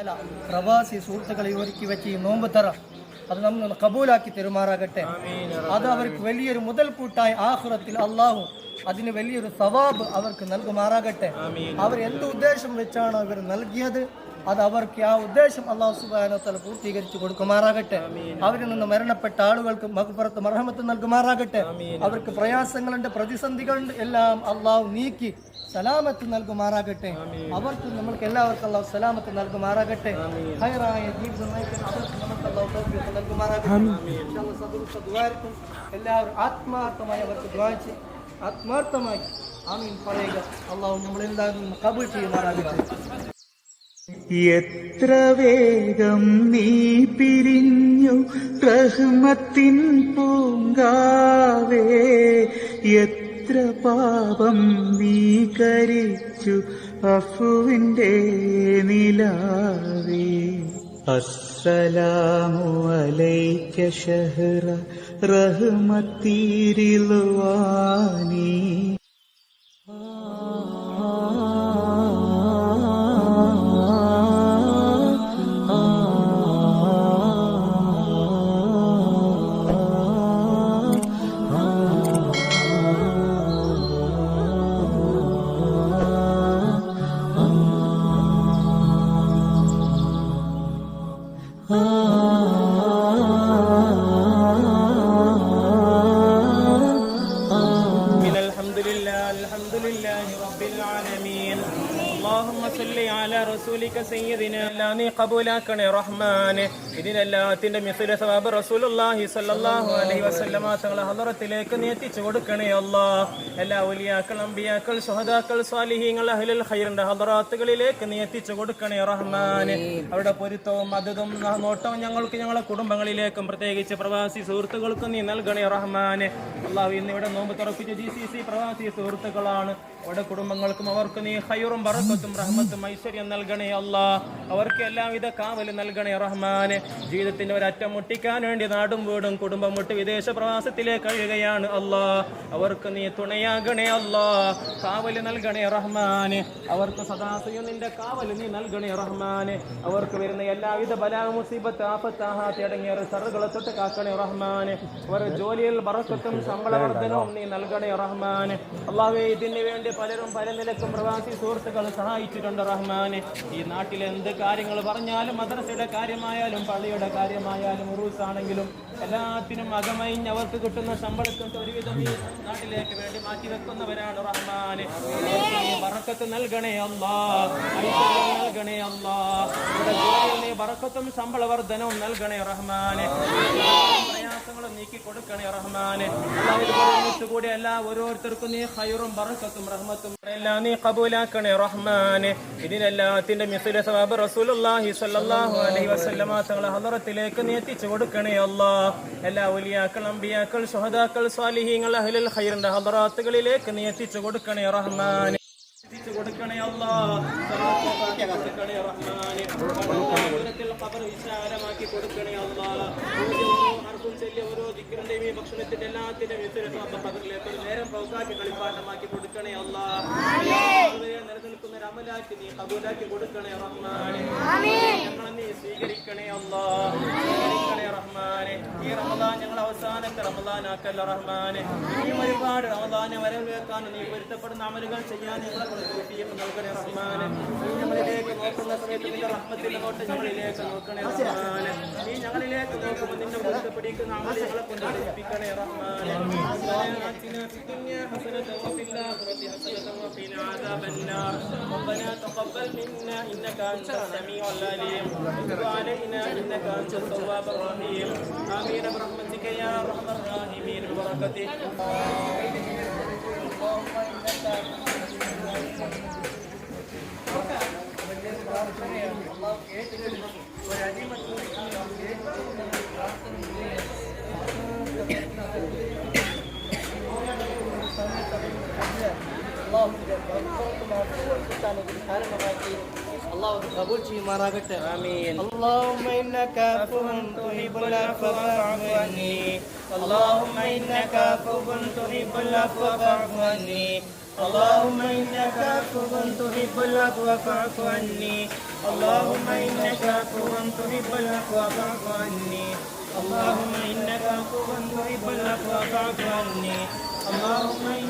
അല്ല, പ്രവാസി സുഹൃത്തുക്കളെ ഒരുക്കി വെച്ച് ഈ നോമ്പ് തറ. അത് നമ്മൾ കബൂലാക്കി തെരുമാറാകട്ടെ. അത് അവർക്ക് വലിയൊരു മുതൽക്കൂട്ടായി ആഹുറത്തിൽ അള്ളാഹു അതിന് വലിയൊരു സവാബ് അവർക്ക് നൽകുമാറാകട്ടെ. അവർ എന്ത് ഉദ്ദേശം വെച്ചാണ് അവർ നൽകിയത്? അത് അവർക്ക് ആ ഉദ്ദേശം അള്ളാഹു സുബാനോത്തല പൂർത്തീകരിച്ചു കൊടുക്കുമാറാകട്ടെ. അവരിൽ നിന്ന് മരണപ്പെട്ട ആളുകൾക്ക് മകുപ്പുറത്ത് മർഹമത്ത് നൽകുമാറാകട്ടെ. അവർക്ക് പ്രയാസങ്ങളുണ്ട് പ്രതിസന്ധികളുണ്ട് എല്ലാം അള്ളാഹു നീക്കി സലാമത്ത് നൽകുമാറാകട്ടെ. അവർക്ക് നമ്മൾക്ക് എല്ലാവർക്കും അള്ളാഹു സലാമത്ത് നൽകുമാറാകട്ടെ. ഹൈറായ ജീവിതം നൽകുമാറാകട്ടെ എല്ലാവരും ആത്മാർത്ഥമായി അവർക്ക് ദ്വാരിച്ച് ആത്മാർത്ഥമായി ആമീൻ പറയുക. അള്ളാഹു നമ്മളെന്താകുന്നു കബൂൽ ചെയ്യുമാറാകട്ടെ. എത്ര വേഗം നീ പിരിഞ്ഞു റഹ്മത്തിൻ പൂങ്കാവേ. എത്ര പാപം നീ കരിച്ചു അഫുവിന്റെ നിലാവേ. അസ്സലാമു അലൈക ഷഹ്റ റഹ്മത്തിരിലുവാനീ Oh. അള്ളാഹുമ്മ സല്ലി അല റസൂലിക സയ്യിദിന എല്ലാം നീ കബൂലാക്കണേ റഹ്മാനെ. ഇതിനെല്ലാത്തിന്റെ മിസുല സവാബ് റസൂലുള്ളാഹി സ്വല്ലല്ലാഹു അലൈഹി വസല്ലമ തങ്ങളെ ഹളറത്തിലേക്ക് നീ കൊടുക്കണേ അല്ലാഹ് എല്ലാ ഉലിയാക്കൾ അമ്പിയാക്കൾ സുഹദാക്കൾ സ്വാലിഹീങ്ങൾ അഹ്ലുൽ ഖൈറിന്റെ ഹദറാത്തുകളിലേക്ക് നീ കൊടുക്കണേ റഹ്മാനെ. അവരുടെ പൊരുത്തവും മതതും നോട്ടവും ഞങ്ങൾക്ക് ഞങ്ങളുടെ കുടുംബങ്ങളിലേക്കും പ്രത്യേകിച്ച് പ്രവാസി സുഹൃത്തുക്കൾക്കും നീ നൽകണേ റഹ്മാനെ. അള്ളാഹു ഇന്ന് ഇവിടെ നോമ്പ് തുറപ്പിച്ച ജി സി സി പ്രവാസി സുഹൃത്തുക്കളാണ്. അവരുടെ കുടുംബങ്ങൾക്കും അവർക്ക് നീ ഹൈറും പറക്കത്തും ബറക്കത്തും റഹ്മത്തും ഐശ്വര്യം നൽകണേ അല്ല. അവർക്ക് എല്ലാവിധ കാവലും നൽകണേ റഹ്മാനെ. ജീവിതത്തിന്റെ ഒരറ്റം മുട്ടിക്കാൻ വേണ്ടി നാടും വീടും കുടുംബം വിട്ട് വിദേശ പ്രവാസത്തിലേക്ക് കഴിയുകയാണ് അല്ലാ. അവർക്ക് നീ തുണയാകണേ അല്ലാ. കാവൽ നൽകണേ റഹ്മാനെ. അവർക്ക് സദാസയും നിന്റെ കാവൽ നീ നൽകണേ റഹ്മാനെ. അവർക്ക് വരുന്ന എല്ലാവിധ ബലാ മുസീബത്ത് ആഫത്ത് ആഹാത്ത് അടങ്ങിയ സറുകളെ തൊട്ട് കാക്കണേ റഹ്മാനെ. അവർ ജോലിയിൽ ബറക്കത്തും ശമ്പള വർധനവും നീ നൽകണേ റഹ്മാനെ. അള്ളാഹു ഇതിന് വേണ്ടി പലരും പല നിലക്കും പ്രവാസി സുഹൃത്തുക്കൾ സഹായിച്ചിട്ടുണ്ട് റഹ്മാനെ. ഈ നാട്ടിലെ എന്ത് കാര്യങ്ങൾ പറഞ്ഞാലും മദ്രസയുടെ കാര്യമായാലും പള്ളിയുടെ കാര്യമായാലും ഉറൂസ് ആണെങ്കിലും എല്ലാത്തിനും അകമയിഞ്ഞ് അവർക്ക് കിട്ടുന്ന ശമ്പളത്തിന്റെ ഒരുവിധം ഈ നാട്ടിലേക്ക് വേണ്ടി മാറ്റി വെക്കുന്നവരാണ് റഹ്മാനെ. വറക്കത്ത് നൽകണേ അല്ലാ. ഐശ്വര്യം നൽകണേ ഇവിടെ ബറക്കത്തും ശമ്പള വർധനവും നൽകണേ റഹ്മാനെ. പ്രയാസങ്ങളും നീക്കി കൊടുക്കണേ റഹ്മാനെ. കൂടി എല്ലാ ഓരോരുത്തർക്കും നീ ഹൈറും ബറക്കത്തും റഹ്മത്തും എല്ലാം നീ കബൂലാക്കണേ റഹ്മാനെ. ഇതിനെല്ലാത്തിന്റെ മിസ്ല റസൂലുള്ളാഹി സ്വല്ലല്ലാഹു അലൈഹി വസല്ലമ നീ എത്തിച്ചു കൊടുക്കണേ അല്ലാ. എല്ലാ ഉലിയാക്കൾ അമ്പിയാക്കൾ സുഹദാക്കൾ സ്വാലിഹീങ്ങൾ അഹ്ലുൽ ഖൈറിന്റെ ഹദറാത്തുകളിലേക്ക് നീ എത്തിച്ചു കൊടുക്കണേ റഹ്മാനെ. എത്തിച്ചു കൊടുക്കണേ അല്ലാ കൊടുക്കണേ റഹ്മാനെ. ഖബർ വിശാലമാക്കി കൊടുക്കണേ അല്ലാ അർഹും ചെല്ലി ഓരോ ദിക്റിന്റെയും ഈ ഭക്ഷണത്തിന്റെ എല്ലാത്തിന്റെയും ഖബറിലേക്ക് നേരം പൗക്കാക്കി കളിപ്പാട്ടമാക്കി കൊടുക്കണേ അല്ലാ നിലനിൽക്കുന്ന ഒരു അമലാക്കി നീ കബൂലാക്കി കൊടുക്കണേ റഹ്മാനെ. ഞങ്ങളെ നീ സ്വീകരിക്കണേ അല്ലാ സ്വീകരിക്കണേ റഹ്മാനെ. ഈ റമദാൻ ഞങ്ങൾ അവസാനത്തെ റമദാനാക്കല്ല റഹ്മാനെ ഇനിയും ഒരുപാട് റമദാനെ വരവേക്കാൻ നീ പൊരുത്തപ്പെടുന്ന അമലുകൾ ചെയ്യാൻ ഞങ്ങളെ കൊണ്ട് തൗഫീഖ് നൽകണേ റഹ്മാനെ നീ ഞങ്ങളിലേക്ക് നോക്കുന്ന സമയത്ത് നിന്റെ റഹ്മത്തിന്റെ നോട്ട് ഞങ്ങളിലേക്ക് നോക്കണേ റഹ്മാനെ നീ ഞങ്ങളിലേക്ക് നോക്കുമ്പോൾ നിന്നെ പൊരുത്തപ്പെടിക്കുന്ന അമലുകളെ കൊണ്ട് പഠിപ്പിക്കണേ റഹ്മാനെ آتنا في الدنيا حسنة وفي الآخرة حسنة وقنا عذاب النار ربنا تقبل منا إنك أنت السميع العليم وتب علينا إنك أنت التواب الرحيم آمين برحمتك يا Allahumma ya Allah, ya Allah, ya Allah, ya Allah, ya Allah, ya تحب العفو فاعف عني اللهم إنك عفو تحب العفو فاعف عني. اللهم إنك عفو تحب العفو فاعف عني. اللهم إنك عفو تحب العفو فاعف عني. اللهم إنك عفو تحب العفو فاعف عني. اللهم إنك عفو تحب العفو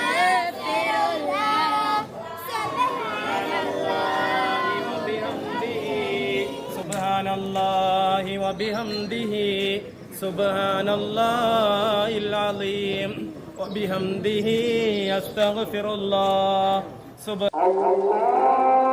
وبحمده سبحان الله العظيم. وبحمده أستغفر الله. سبحان